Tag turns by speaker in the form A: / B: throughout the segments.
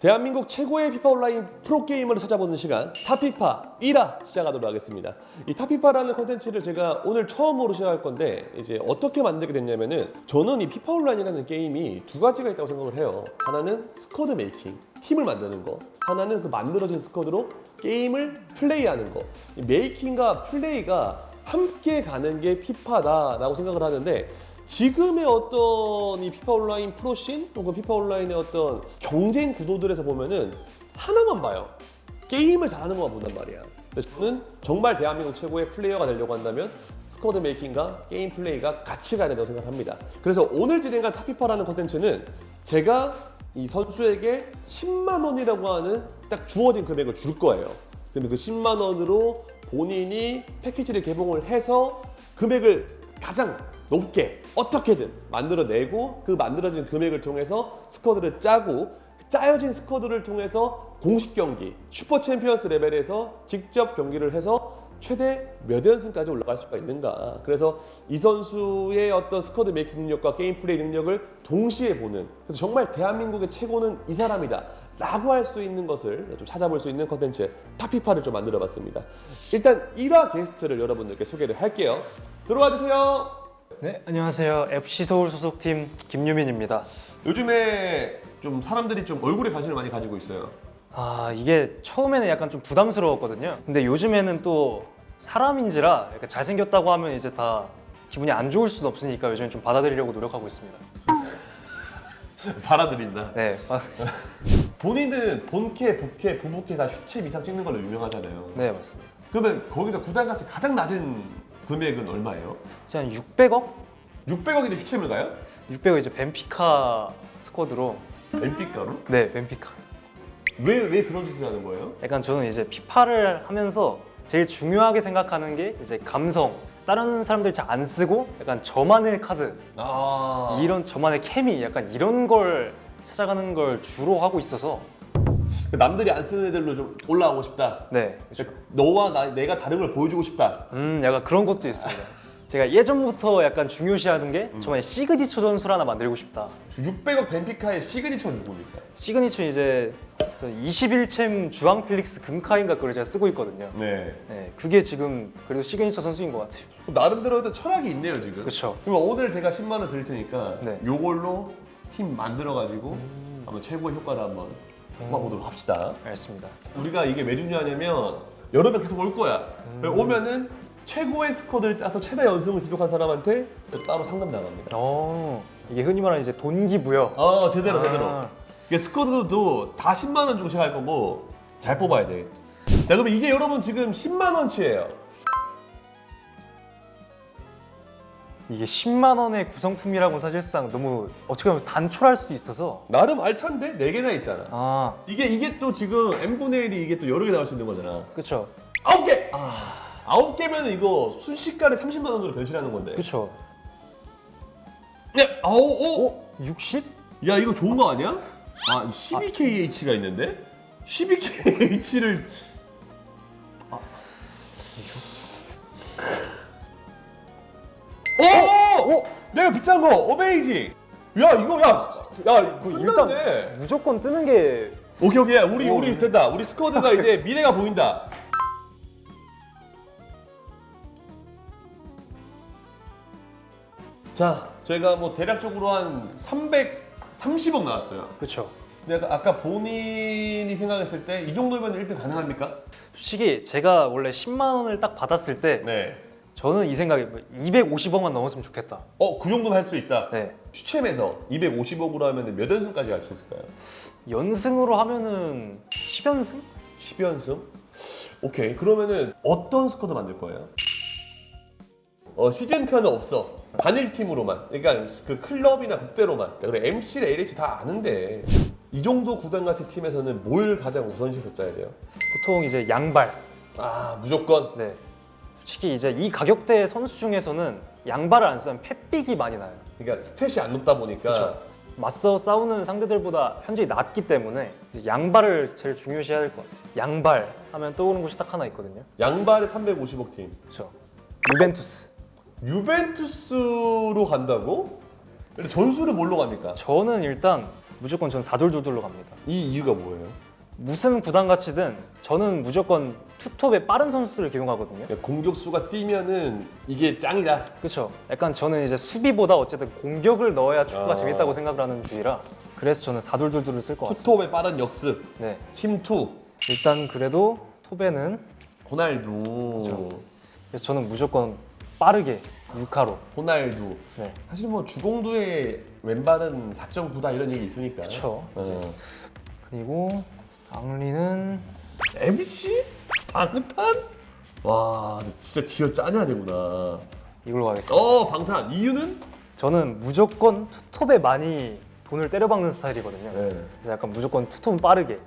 A: 대한민국 최고의 피파 온라인 프로게이머를 찾아보는 시간 탑피파 1화 시작하도록 하겠습니다. 이 탑피파라는 콘텐츠를 제가 오늘 처음으로 시작할 건데 이제 어떻게 만들게 됐냐면은 저는 이 피파 온라인이라는 게임이 두 가지가 있다고 생각을 해요. 하나는 스쿼드 메이킹, 팀을 만드는 거. 하나는 그 만들어진 스쿼드로 게임을 플레이하는 거. 이 메이킹과 플레이가 함께 가는 게 피파다라고 생각을 하는데 지금의 어떤 이 피파 온라인 프로씬 혹은 피파 온라인의 어떤 경쟁 구도들에서 보면은 하나만 봐요. 게임을 잘하는 것만 본단 말이야. 그래서 저는 정말 대한민국 최고의 플레이어가 되려고 한다면 스쿼드 메이킹과 게임 플레이가 같이 가야 된다고 생각합니다. 그래서 오늘 진행한 탑피파라는 콘텐츠는 제가 이 선수에게 10만 원이라고 하는 딱 주어진 금액을 줄 거예요. 근데 그 10만 원으로 본인이 패키지를 개봉을 해서 금액을 가장 높게 어떻게든 만들어내고 그 만들어진 금액을 통해서 스쿼드를 짜고 짜여진 스쿼드를 통해서 공식 경기 슈퍼 챔피언스 레벨에서 직접 경기를 해서 최대 몇 연승까지 올라갈 수가 있는가. 그래서 이 선수의 어떤 스쿼드 메이킹 능력과 게임 플레이 능력을 동시에 보는 그래서 정말 대한민국의 최고는 이 사람이다 라고 할 수 있는 것을 좀 찾아볼 수 있는 컨텐츠 탑피파를 좀 만들어 봤습니다. 일단 1화 게스트를 여러분들께 소개를 할게요. 들어와 주세요
B: 네, 안녕하세요. FC 서울 소속팀 김유민입니다.
A: 요즘에 좀 사람들이 좀 얼굴에 관심을 많이 가지고 있어요.
B: 아, 이게 처음에는 약간 좀 부담스러웠거든요. 근데 요즘에는 또 사람인지라 약간 잘생겼다고 하면 이제 다 기분이 안 좋을 수는 없으니까 요즘에 좀 받아들이려고 노력하고 있습니다.
A: 받아들인다.
B: 네, 아,
A: 본인은 본캐, 부캐, 부부캐 다 슈체 이상 찍는 걸로 유명하잖아요.
B: 네 맞습니다.
A: 그러면 거기서 구단같이 가장 낮은 금액은 얼마예요?
B: 이제 한 600억?
A: 600억인데 슈체를 가요?
B: 600억 이제 벤피카 스쿼드로
A: 엠피가로?
B: 네, 벤피카.
A: 왜, 왜 그런 짓을 하는 거예요?
B: 약간 저는 이제 피파를 하면서 제일 중요하게 생각하는 게 이제 감성. 다른 사람들이 잘안 쓰고 약간 저만의 카드
A: 아.
B: 이런 저만의 케미 약간 이런 걸 찾아가는 걸 주로 하고 있어서
A: 남들이 안 쓰는 애들로 좀 올라오고 싶다.
B: 네
A: 너와 나, 내가 다른 걸 보여주고 싶다.
B: 음 약간 그런 것도 있습니다 제가 예전부터 약간 중요시하는 게 저만의 시그니처 전술 하나 만들고 싶다
A: 600억 벤피카의 시그니처 누굽니까?
B: 시그니처 이제 21챔 주앙 필릭스 금카인가 그걸 제가 쓰고 있거든요
A: 네.
B: 네 그게 지금 그래도 시그니처 선수인 것 같아요
A: 나름대로 또 철학이 있네요, 지금.
B: 그렇죠
A: 그럼 오늘 제가 10만 원 드릴 테니까
B: 네.
A: 요걸로 팀 만들어 가지고 한번 최고의 효과를 한번 뽑아보도록 합시다.
B: 알겠습니다
A: 우리가 이게 왜 중요하냐면 여러 명 계속 올 거야. 오면은 최고의 스쿼드를 짜서 최대 연승을 기록한 사람한테 따로 상금 나갑니다.
B: 어 이게 흔히 말하는 이제 동기부여
A: 아 제대로 제대로.
B: 아.
A: 이게 스쿼드도 다 10만 원 주고 시작할 거고 잘 뽑아야 돼. 자 그럼 이게 여러분 지금 10만 원치예요.
B: 이게 10만 원의 구성품이라고 사실상 너무 어떻게 보면 단촐할 수도 있어서
A: 나름 알찬데 네 개나 있잖아.
B: 아
A: 이게 이게 또 지금 n 분의 1이 이게 또 여러 개 나올 수 있는 거잖아.
B: 그쵸
A: 아홉 개. 아 아홉 개면 이거 순식간에 30만 원으로 변신하는 건데.
B: 그쵸
A: 네. 아오 오.
B: 어? 60?
A: 야 이거 좋은 거 아니야? 아 12KH가 있는데 12KH를 아. 오! 오! 내가 비싼 거 어메이징. 야 이거 야야
B: 그
A: 일단
B: 일단 무조건 뜨는 게
A: 오케이 오케이 야, 우리
B: 오,
A: 우리
B: 네.
A: 됐다 우리 스쿼드가 이제 미래가 보인다. 자 저희가 뭐 대략적으로 한 330억 나왔어요.
B: 그쵸
A: 근데 아까, 아까 본인이 생각했을 때 이 정도면 1등 가능합니까?
B: 솔직히 제가 원래 10만 원을 딱 받았을 때
A: 네.
B: 저는 이 생각이 250억만 넘었으면 좋겠다
A: 어, 그 정도는 할수 있다.
B: 네
A: 추첨해서 250억으로 하면 몇 연승까지 갈 수 있을까요?
B: 연승으로 하면은 10연승?
A: 10연승? 오케이. 그러면은 어떤 스쿼드 만들 거예요? 어, 시즌편은 없어. 단일 팀으로만. 그러니까 그 클럽이나 국대로만. 그래 MC, LH 다 아는데 이 정도 구단 같은 팀에서는 뭘 가장 우선시해서 짜야 돼요?
B: 보통 이제 양발
A: 아, 무조건
B: 네 솔직히 이제 이 가격대 선수 중에서는 양발을 안 쓰면 패빅이 많이 나요
A: 그러니까 스탯이 안 높다 보니까
B: 그쵸. 맞서 싸우는 상대들보다 현저히 낮기 때문에 양발을 제일 중요시해야 될 것 같아요. 양발 하면 떠오르는 곳이 딱 하나 있거든요.
A: 양발에 350억 팀.
B: 그렇죠. 유벤투스.
A: 유벤투스로 간다고? 전술은 뭘로 갑니까?
B: 저는 일단 무조건 전 4둘둘둘로 갑니다.
A: 이 이유가 뭐예요?
B: 무슨 구단 가치든 저는 무조건 투톱에 빠른 선수들을 기용하거든요.
A: 공격수가 뛰면은 이게 짱이다.
B: 그렇죠. 약간 저는 이제 수비보다 어쨌든 공격을 넣어야 축구가
A: 아.
B: 재밌다고 생각을 하는 주의라 그래서 저는 4둘둘둘을 쓸 것 같습니다.
A: 투톱의 빠른 역습,
B: 네.
A: 침투,
B: 일단 그래도 톱에는
A: 호날두,
B: 그래서 저는 무조건 빠르게 6하로.
A: 호날두.
B: 네.
A: 사실 뭐 주공두의 왼발은 4.9다 이런 얘기 있으니까.
B: 그쵸.
A: 어.
B: 그리고 앙리는
A: MC? 방탄? 와, 진짜 지어 짜내야 되구나.
B: 이걸로 가겠습니다.
A: 어, 방탄. 이유는?
B: 저는 무조건 투톱에 많이 돈을 때려박는 스타일이거든요.
A: 네.
B: 그래서 약간 무조건 투톱은 빠르게.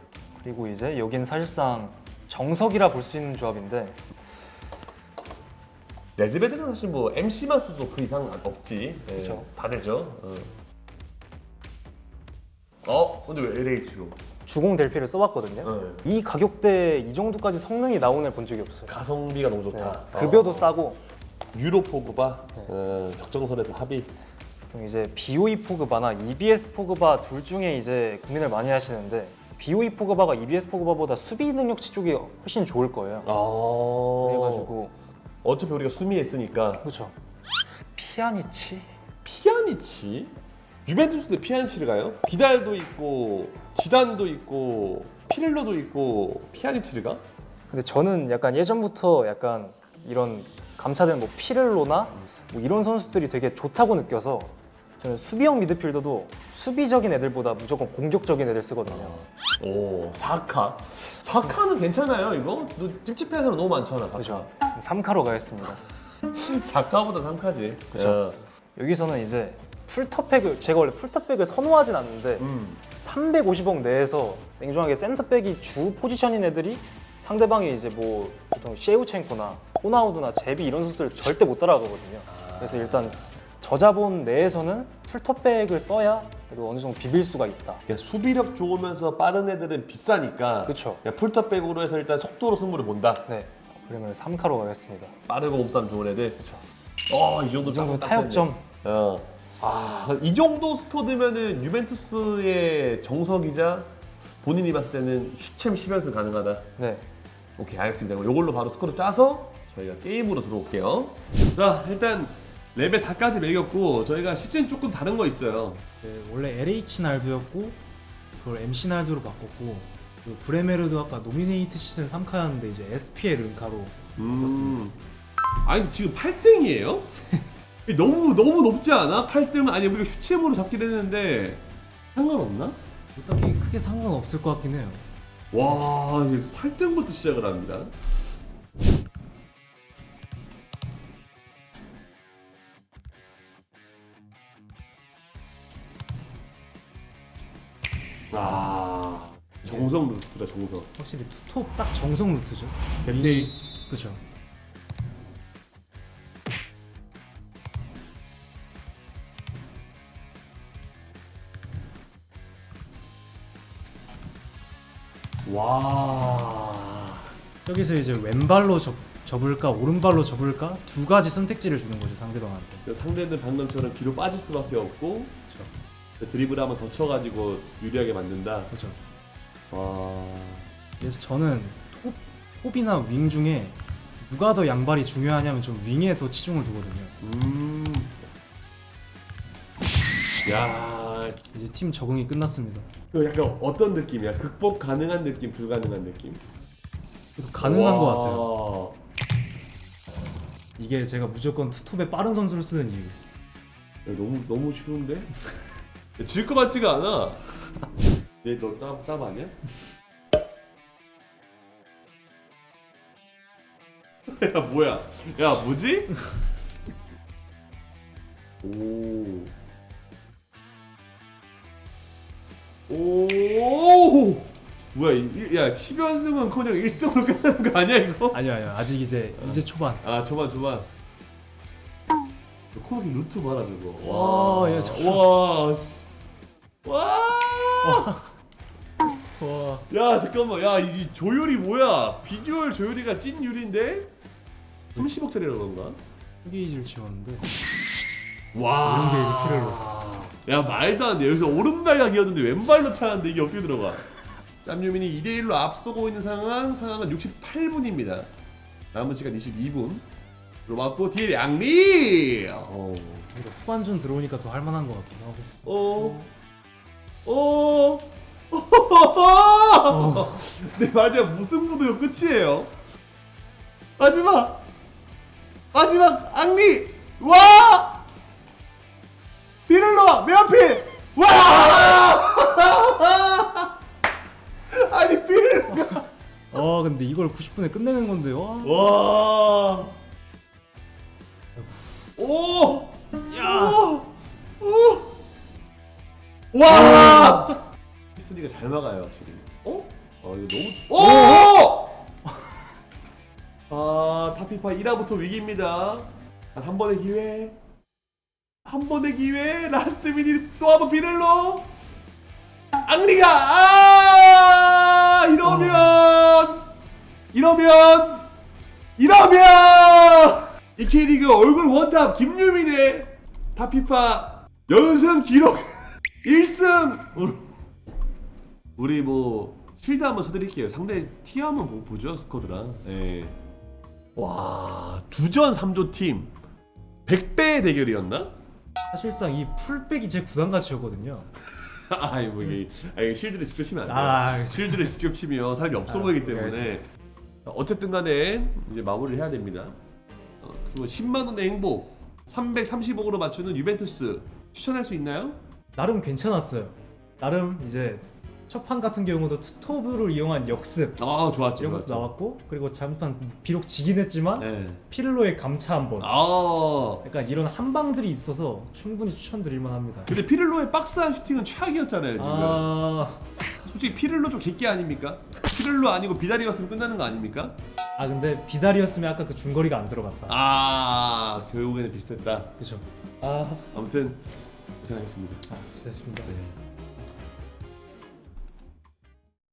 B: 그리고 이제 여긴 사실상 정석이라 볼 수 있는 조합인데
A: 레드베드는 사실 뭐 MC만 써도 그 이상 없지. 네,
B: 그쵸.
A: 다 되죠. 어. 어, 근데 왜 LH로?
B: 주공 델피를 써봤거든요.
A: 네.
B: 이 가격대에 이 정도까지 성능이 나온 애 본 적이 없어요.
A: 가성비가 너무
B: 네.
A: 좋다.
B: 급여도
A: 어.
B: 싸고
A: 유로 포그바
B: 네.
A: 어, 적정선에서 합의.
B: 보통 이제 BOE 포그바나 EBS 포그바 둘 중에 이제 고민을 많이 하시는데 BOE 포그바가 EBS 포그바보다 수비 능력치 쪽이 훨씬 좋을 거예요.
A: 아.
B: 그래가지고
A: 어차피 우리가 수미했으니까
B: 그렇죠. 피아니치?
A: 피아니치? 유벤투스도 피아니치를 가요? 비달도 있고 지단도 있고 피렐로도 있고 피아니치를 가?
B: 근데 저는 약간 예전부터 약간 이런 감차된 뭐 피렐로나 뭐 이런 선수들이 되게 좋다고 느껴서 저는 수비형 미드필더도 수비적인 애들보다 무조건 공격적인 애들 쓰거든요.
A: 오 사카 사카는 괜찮아요 이거? 너 찝찝해서 너무 많잖아 사카
B: 그렇죠. 3카로 가겠습니다.
A: 사카보다 삼카지
B: 그죠. 여기서는 이제 풀터백을 제가 원래 풀터백을 선호하진 않는데
A: 음.
B: 350억 내에서 냉정하게 센터백이 주 포지션인 애들이 상대방이 이제 뭐 보통 셰우첸코나 호나우두나 제비 이런 선수들 절대 못 따라가거든요. 그래서 일단 저자본 내에서는 풀터백을 써야 그래도 어느 정도 비빌 수가 있다.
A: 그러니까 수비력 좋으면서 빠른 애들은 비싸니까
B: 그쵸.
A: 그냥 풀터백으로 해서 일단 속도로 승부를 본다
B: 네. 그러면 3카로 가겠습니다.
A: 빠르고 몸싸움 좋은 애들
B: 그쵸.
A: 어 이 정도
B: 이 정도
A: 딱
B: 타협점
A: 됐네. 어. 아, 이 정도 스코어면은 유벤투스의 정석이자 본인이 봤을 때는 슈챔 10연승 가능하다.
B: 네.
A: 오케이, 알겠습니다. 그럼 이걸로 바로 스코어를 짜서 저희가 게임으로 들어올게요. 자, 일단 레벨 4까지 매겼고 저희가 시즌 조금 다른 거 있어요.
C: 네, 원래 LH 날두였고 그걸 MC 날두로 바꿨고 그리고 브레메르도 아까 노미네이트 시즌 3카였는데 이제 SPL 은카로 바꿨습니다.
A: 음. 아니 지금 8등이에요? 너무 너무 높지 않아? 8등 아니 우리가 슈챔으로 잡긴 했는데 상관없나?
C: 뭐 딱히 크게 상관없을 것 같긴 해요.
A: 와, 8등부터 시작을 합니다. 아, 정석 루트다 정석.
C: 확실히 투톱 딱 정성 루트죠.
A: ZA
C: 그렇죠.
A: 와.
C: 여기서 이제 왼발로 접, 접을까 오른발로 접을까 두 가지 선택지를 주는 거죠 상대방한테.
A: 그 상대는 방금처럼 뒤로 빠질 수밖에 없고
C: 그렇죠.
A: 드리블 한번 더 쳐가지고 유리하게 만든다.
C: 그렇죠.
A: 와.
C: 그래서 저는 톱, 톱이나 윙 중에 누가 더 양발이 중요하냐면 좀 윙에 더 치중을 두거든요.
A: 음. 야,
C: 이제 팀 적응이 끝났습니다.
A: 그 약간 어떤 느낌이야? 극복 가능한 느낌, 불가능한 느낌?
C: 그래도 가능한 것 같아요.
A: 것
C: 이게 제가 무조건 투톱에 빠른 선수를 쓰는 이유.
A: 같아요. 너무 너무 쉬운데? 질 것 같지가 않아. 얘너짭 짭 아니야? 야 뭐야? 야 뭐지? 오. 오. 뭐야? 이- 야 10연승은 커녕 1승으로 끝나는 거 아니야 이거?
C: 아니요 아니요 아직 이제 이제 초반.
A: 아 초반 초반 코너키 루트 봐라 저거
C: 와,
A: 와,
C: 야, 잠깐.
A: 와, 씨. 와,
C: 와.
A: 야 잠깐만, 야 이 조율이 뭐야? 비주얼 조율이가 찐 유리인데 30억짜리라고 그런가?
C: 휴게이지를 지웠는데
A: 와,
C: 이런 게 이제 필요로.
A: 야 말도 안 돼. 여기서 오른발 각이었는데 왼발로 차는데 이게 어떻게 들어가? 짬유민이 2대 1로 앞서고 있는 상황. 상황은 68분입니다. 남은 시간 22분. 로 맞고 뒤에 양리. 어.
B: 이거 후반전 들어오니까 더 할만한 것 같기도 하고.
A: 어. 어. 어. 네 맞아 무승부도 끝이에요. 마지막 마지막 앙리 와 내 앞에 와 아니 비를로가
B: 어 근데 이걸 90분에 끝내는 건데 와.
A: 와 오!
B: 야.
A: 오! 오! 와! 히스리가 잘 막아요, 확실히. 어? 어, 이거 너무. 오! 아, 타피파 1화부터 위기입니다. 단한 번의 기회. 한 번의 기회. 라스트 미닛 또 한 번 비를로. 앙리가 아! 이러면 이러면 이러면 이 K리그 얼굴 원탑 김유민의 타피파 연승 기록 1승 우리 뭐 실드 한번 쳐드릴게요 상대 티 한번 보- 보죠 스쿼드랑 예. 와 주전 3조 팀 100배의 대결이었나?
B: 사실상 이 풀백이 제 구단 가치였거든요.
A: 아이 뭐 이게 아, 이게 실드를 직접 치면 안 돼요.
B: 아, 알겠습니다.
A: 실드를 직접 치면 사람이 없어
B: 아,
A: 보이기
B: 네,
A: 때문에
B: 알겠습니다.
A: 어쨌든 간에 이제 마무리를 해야 됩니다. 어, 그리고 10만 원의 행복 335으로 맞추는 유벤투스 추천할 수 있나요?
B: 나름 괜찮았어요. 나름 이제 첫판 같은 경우도 투톱을 이용한 역습
A: 아 좋았죠.
B: 이런 것도
A: 좋았죠.
B: 나왔고 그리고 잠깐 비록 지긴 했지만
A: 네.
B: 피를로의 감차 한번
A: 아
B: 약간 이런 한방들이 있어서 충분히 추천드릴 만 합니다.
A: 근데 피를로의 박스한 슈팅은 최악이었잖아요 지금.
B: 아,
A: 솔직히 피를로 좀 객기 아닙니까? 피를로 아니고 비다리였으면 끝나는 거 아닙니까?
B: 아 근데 비달이었으면 아까 그 중거리가 안 들어갔다.
A: 아 결국에는 비슷했다.
B: 그죠? 아,
A: 아무튼 고생하셨습니다.
B: 아, 됐습니다.
A: 네.